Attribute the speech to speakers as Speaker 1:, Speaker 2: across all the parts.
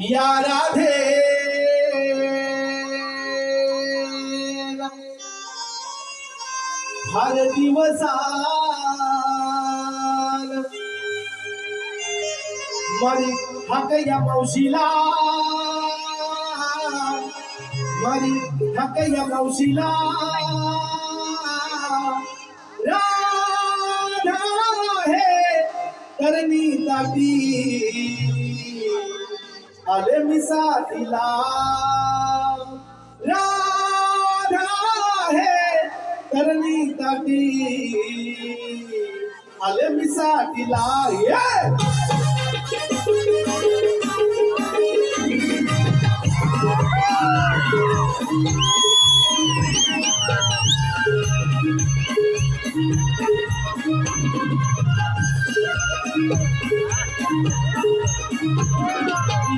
Speaker 1: या राधे. हर दिवसाल मरी हक या मावशीला मरी हक या मावशीला राधा हे करणी ताटी अल मिसाला राधा है करनी तटी अल मिसाला Thank you.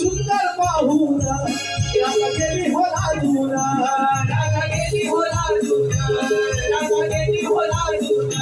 Speaker 1: Sundar Bahura, Yamagiri Holadura.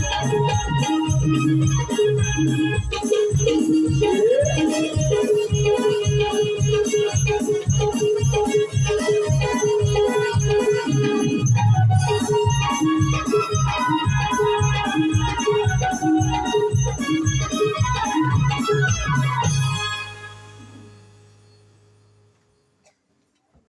Speaker 1: Thank you.